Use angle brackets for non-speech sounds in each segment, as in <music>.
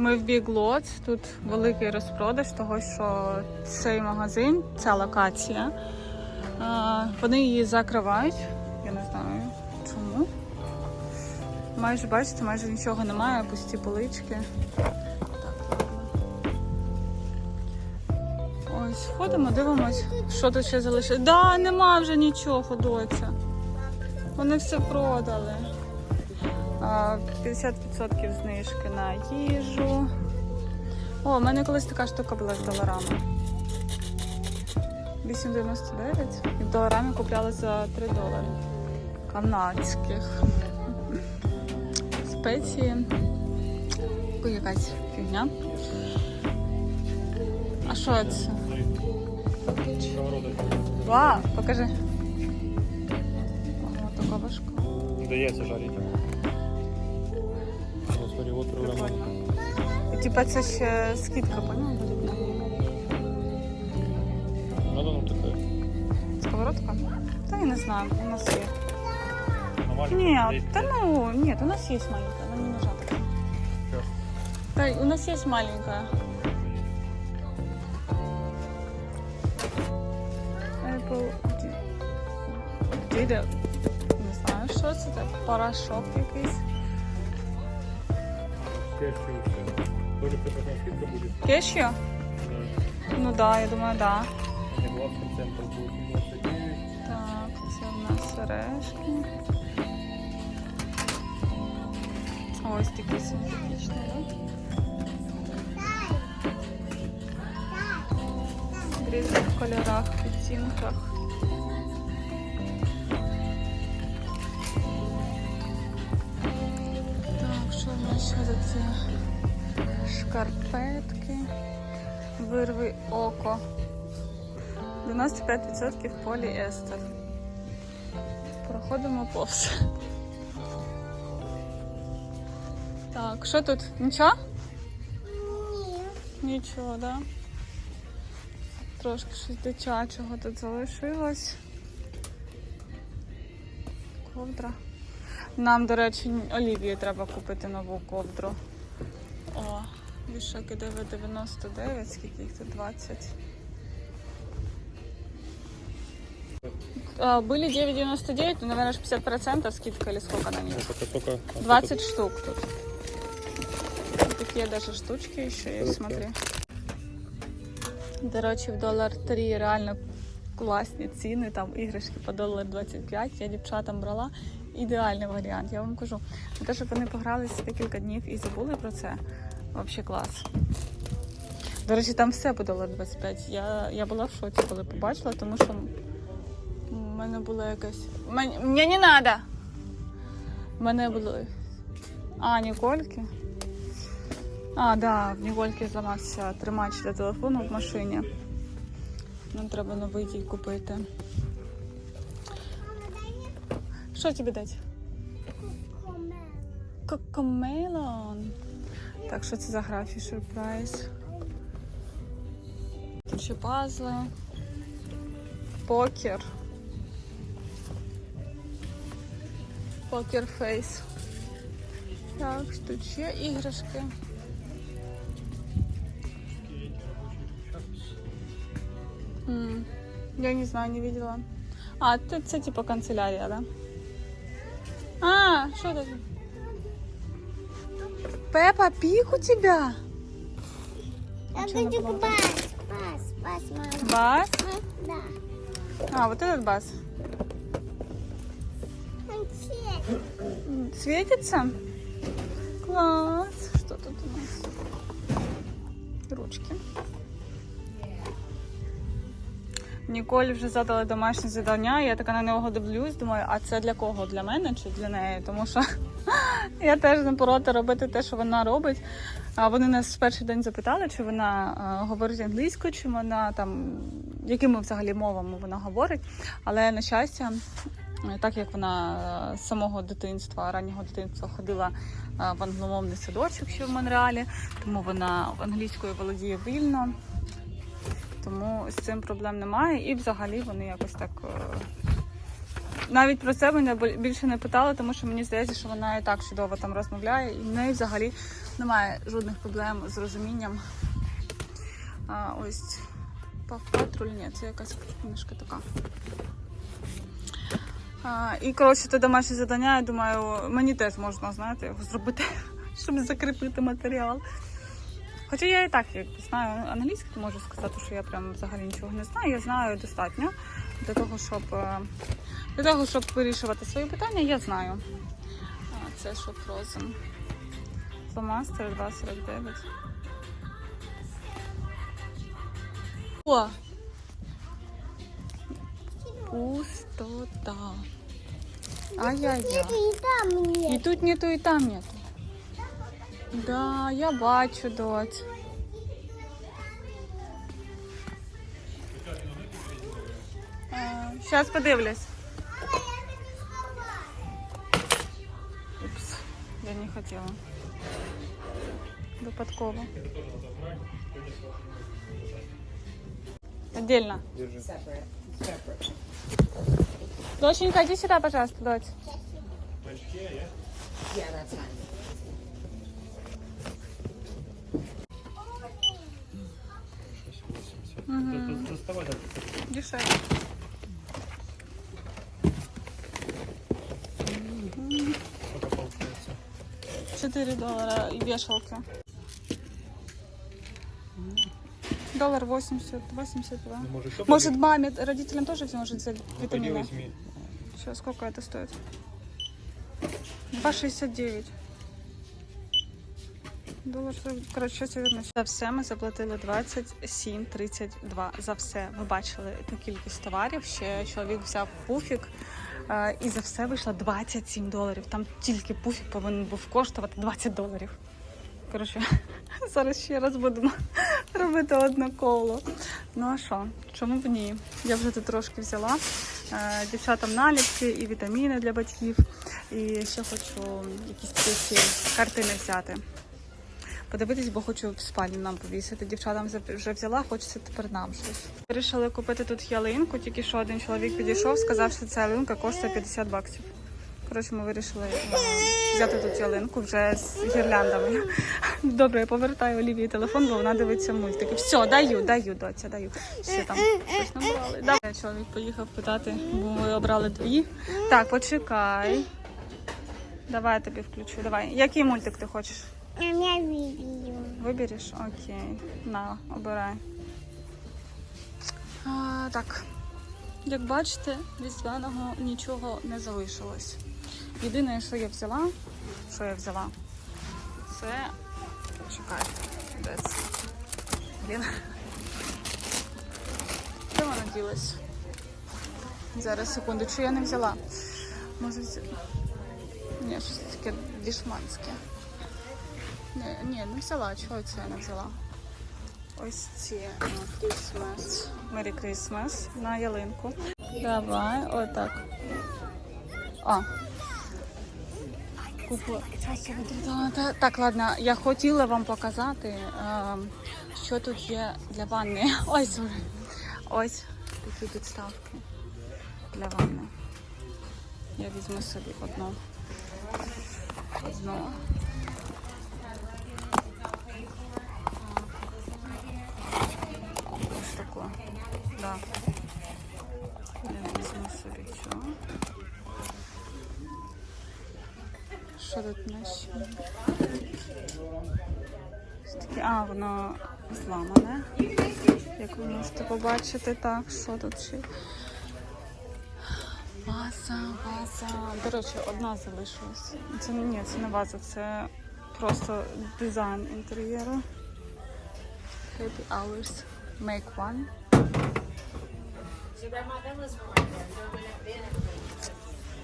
Ми в Big Lots. Тут великий розпродаж того, що цей магазин, ця локація, вони її закривають. Я не знаю чому. Майже бачите, майже нічого немає, пусті полички. Ось, ходимо, дивимось, що тут ще залишилось. Да, нема вже нічого, доця. Вони все продали. А, 50% знижки на їжу. О, у мене колись така штука була з доларами. 8,99 і в доларами купляли за 3 долари. Канадських. Спеції. Якась фігня. А що це? Вау, покажи. Ого, така важка. Вдається жарити. Господи, от проблема. Прикольно. І типа це ще скидка, поняла? буде? Надо ну таке. Сковородка? Та я не знаю, у нас є. А маленька Ні, стоїть. та ну, нет, у нас есть маленькая, она не нужна такая. Чё? Да, у нас есть маленькая. Apple Dida. Не знаю, що це, це порошок якийсь. Кешью все. Тоже какая скидка будет? Кешю? Да. Ну да, я думаю, да. Не 20% будет 29. Так, це в нас сережки. Ось такі симпатичні, да? В різних кольорах, відтінках. Шкарпетки. Вирви око. 95% поліестер. Проходимо повз. Так, що тут? Нічого? Ні. Нічого, да? Трошки щось дитячого тут залишилось. Ковдра. Нам, до речі, Олівії треба купити нову ковдру. О, вішаки 9,99, скільки їх тут 20. А, Были 9,99, ну, наверное, 50% скидка или сколько на них? Пока только... 20 штук тут. Такие даже штучки еще есть, смотри. До речі, в долар 3 реально класні ціни, там іграшки по долар 25. Я дівчатам брала. Ідеальний варіант, я вам кажу. На те, щоб вони погралися декілька днів і забули про це. Взагалі клас. До речі, там все по долар 25. Я, я була в шоці, коли побачила, тому що у мене була якась. Мені, мені не треба! У мене були. А, Нікольки. А, да, в Нікольки зламався тримач для телефону в машині. Нам треба новий їй купити. Що тобі дати? Кокомелон. Так, що це за гра Fisher Price? Ще пазли. Покер. Покер фейс. Так, тут ще іграшки. М, Я не знаю, не видела. А, тут це типа канцелярія, да? А, что это? Пеппа Пик у тебя? Я чё она хочу была? бас, бас, бас, мама. Бас? Да. А, вот этот бас. Он цвет. М, Светится? Класс. Что тут у нас? Ручки. Ніколь вже задала домашнє завдання, я така на нього дивлюсь, думаю, а це для кого? Для мене чи для неї? Тому що я теж не проти робити те, що вона робить. А вони нас в перший день запитали, чи вона е, говорить англійською, чи вона там, якими взагалі мовами вона говорить. Але на щастя, так як вона е, з самого дитинства, раннього дитинства ходила е, в англомовний садочок ще в Монреалі, тому вона англійською володіє вільно. Тому з цим проблем немає. І взагалі вони якось так навіть про це мене більше не питали, тому що мені здається, що вона і так чудово там розмовляє, і в неї взагалі немає жодних проблем з розумінням. А, ось «Пав патруль, ні, це якась книжка така. А, і коротше, це домашнє завдання, я думаю, мені теж можна, знаєте, його зробити, <laughs> щоб закріпити матеріал. Хоча я і так знаю англійську, можу сказати, що я прям взагалі нічого не знаю. Я знаю достатньо для того, щоб е, для того, щоб вирішувати свої питання, я знаю. А, це що Frozen. Фломастер 2,49. О! Пустота. Ай-яй-яй. І тут нету, і там нету. Да, я бачу, доць. Зараз подивлюсь. Упс, я не хотіла. Випадково. Отдельно. Держи. Доченька, иди сюда, пожалуйста, дочь. Да. Дешевле. Сколько получается? 4 доллара и вешалка. Доллар 80, 82. Ну, может, еще Может, маме, родителям тоже все может взять Ну, пойди витамины? возьми. Сейчас, сколько это стоит? 2,69. Долар, 40. коротше, зараз я вернусь. За все ми заплатили 27,32 за все. Ви бачили ту кількість товарів. Ще чоловік взяв пуфік. І за все вийшло 27 доларів. Там тільки пуфік повинен був коштувати 20 доларів. Коротше, <laughs> зараз ще раз будемо <laughs> робити одне коло. Ну а що? Чому б ні? Я вже тут трошки взяла. Е, Дівчатам наліпки і вітаміни для батьків. І ще хочу якісь такі картини взяти. Подивитись, бо хочу в спальню нам повісити. Дівчатам вже взяла, хочеться тепер нам щось. Вирішили купити тут ялинку, тільки що один чоловік підійшов, сказав, що ця ялинка коштує 50 баксів. Коротше, ми вирішили е, взяти тут ялинку вже з гірляндами. <laughs> Добре, я повертаю Олівії телефон, бо вона дивиться мультики. Все, даю, даю, доця, даю. Ще там щось набрали. Давай. Чоловік поїхав питати, бо ми обрали дві. Так, почекай. Давай я тобі включу. Давай. Який мультик ти хочеш? У меня. Вибереш? Окей. На, обирай. А, так. Як бачите, різдвяного нічого не залишилось. Єдине, що я взяла, що я взяла, це. Чекай, де це? Блін. Де вона ділась? Зараз, секунду, чи я не взяла? Може, це... Ні, щось таке дішманське. Ні, ні, не взяла. Чого це не взяла? Ось ці ну, Christmas. Merry Christmas на ялинку. Давай, отак. А. Купу. Так, ладно, я хотіла вам показати, е, що тут є для ванни. <laughs> Sorry. Ось такі підставки для ванни. Я візьму собі одну. Одну. Воно зламане. Як ви можете побачити, так, що тут ще? Ваза, ваза. До речі, одна залишилась. Це ні, це не ваза, це просто дизайн інтер'єру. Happy hours. Make one.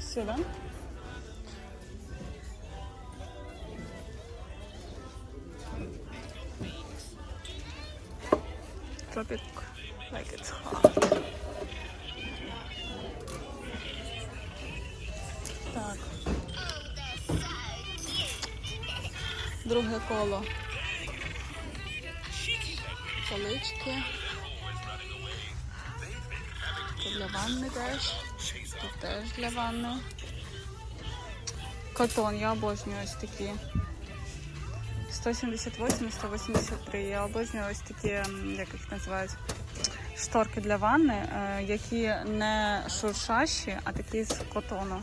Сюди. Tropic like it's hot. Так. Друге коло. Полички. Це для ванни теж. Тут теж для ванни. Котон, я обожнюю ось такі. 178 і 183. Я обожнюю ось такі, як їх називають, шторки для ванни, е, які не шуршащі, а такі з котону.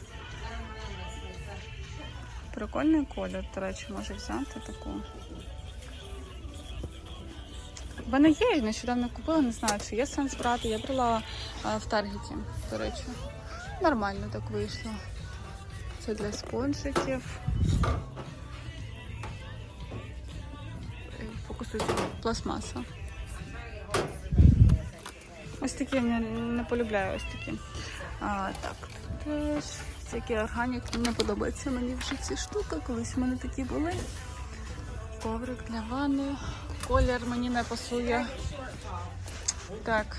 Прикольний колір, до речі, може взяти таку. В мене є, нещодавно купила, не знаю, чи є сенс брати. Я брала е, в Таргеті, до речі. Нормально так вийшло. Це для спонжиків. Фокусується пластмаса. Ось такі я не, полюбляю ось такі. А, так, теж всякі органік. Не подобається мені вже ці штуки. Колись в мене такі були. Коврик для ванни. Колір мені не пасує. Так.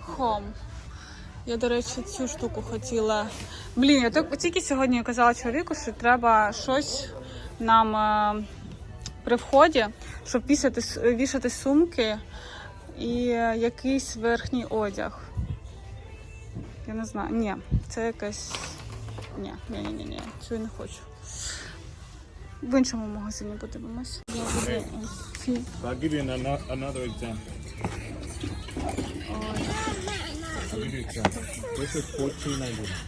Хом. Я, до речі, цю штуку хотіла. Блін, я так- тільки сьогодні казала чоловіку, що треба щось нам е, при вході, щоб вішати, вішати сумки і е, якийсь верхній одяг. Я не знаю. Ні, це якась. Ні, ні, ні, ні, ні. Цю я не хочу. В іншому магазині подивимось. I'll give you another example. Ой. I'll give you an example. This is fourteen ninety nine.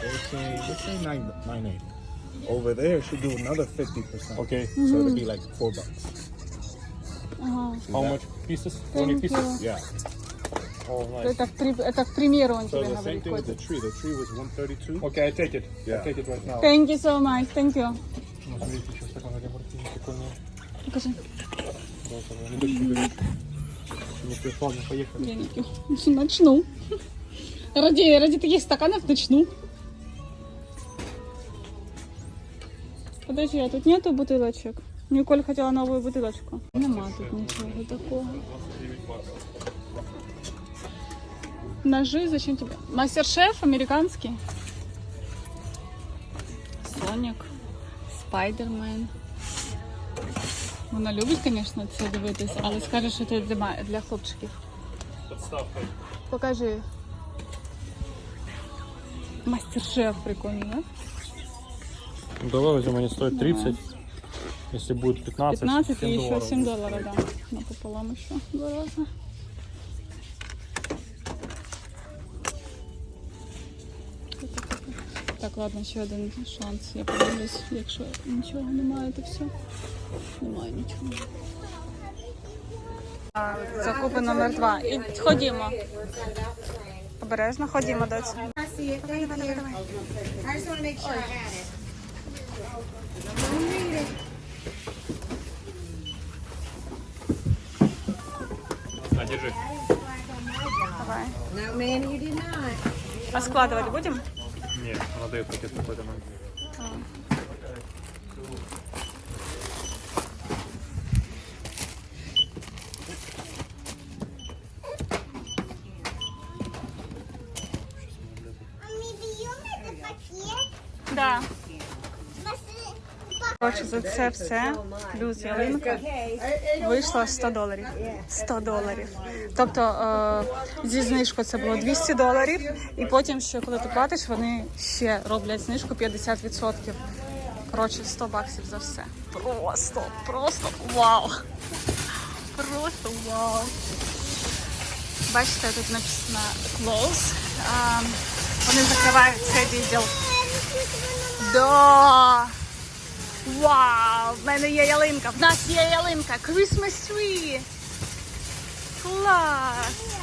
Fourteen. Let's say nine nine eighty. Over there, should do another fifty percent. Okay. So it'll be like four bucks. Ага. See How that? much pieces? Thank 20 pieces? you. Yeah. Oh, nice. Это, к при- это к примеру он So тебе the same говорит. thing with the Котик. tree. The tree was one thirty two. Okay, I take it. Yeah. I take it right now. Thank you so much. Thank you. Ну, смотрите, что стакан Lamborghini прикольный. Покажи Розовый. Не дочь не берешь. Не прислал, не поехали. Начну. Ради, ради таких стаканов начну. Подожди, а тут нету бутылочек? Николь хотела новую бутылочку. Нема тут ничего такого. Ножи, зачем тебе? Мастер-шеф американский. Соник. Спайдермен. Вона любить, звісно, це дивитись, але скаже, що це для, для хлопчиків. Подставка. Покажи. Мастер-шеф прикольный, да? Ну, давай возьмем, они стоят 30. Если будет 15, 15 7 и еще долларов. 7 долларов, да. Напополам еще два раза. Так, ладно, ще один шанс. Я подивлюсь, якщо нічого немає, то все. Немає нічого. Закупи номер два. І ходімо. Обережно ходімо, доць. I see it. Thank you. I just want to make sure I had it. Don't read it. На, держи. Давай. No, man, you did not. А складывать будем? Нет, вона дає пакет какой-то нам. Да. Коротше, за це все, плюс ялинка, вийшло 100 доларів. 100 доларів. Тобто е, зі знижкою це було 200 доларів, і потім ще коли ти платиш, вони ще роблять знижку 50%. Коротше, 100 баксів за все. Просто, просто вау. Просто вау. Бачите, тут написано close. А, вони закривають цей відділ. Да. Вау! В мене є ялинка. В нас є ялинка. Christmas tree. Клас.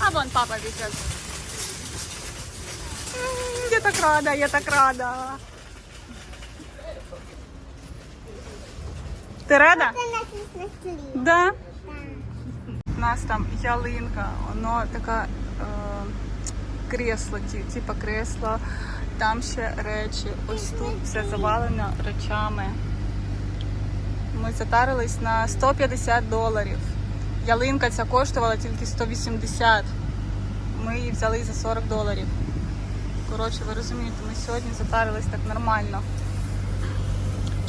А вон папа біжить. Я так рада, я так рада. Ти рада? Да. У нас там ялинка, воно така е, кресло, типа кресло. Там ще речі. Ось тут все завалено речами. Ми затарились на 150 доларів. Ялинка ця коштувала тільки 180. Ми її взяли за 40 доларів. Коротше, ви розумієте, ми сьогодні затарились так нормально.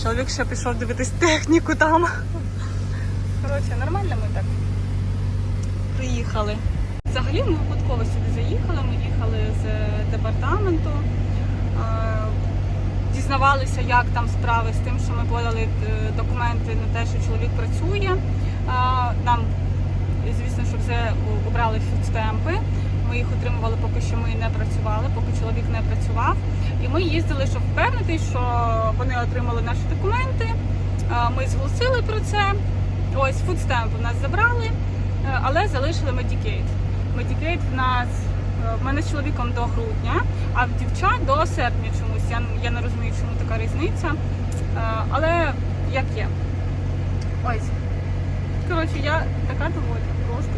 Чоловік ще пішов дивитись техніку там. Коротше, нормально ми так. приїхали. Взагалі ми випадково сюди заїхали. Ми їхали з департаменту. Е, Дізнавалися, як там справи з тим, що ми подали е, документи на те, що чоловік працює. Е, Нам, звісно, що вже обрали фідстемпи. Ми їх отримували, поки що ми не працювали, поки чоловік не працював. І ми їздили, щоб впевнитись, що вони отримали наші документи. Е, Ми зголосили про це. Ось фудстемп у нас забрали, е, але залишили Medicaid. Medicaid в нас е, в мене з чоловіком до грудня, а в дівчат до серпня чомусь. Я, я не розумію, чому така різниця. Е, Але як є. Ось. Коротше, я така довольна, просто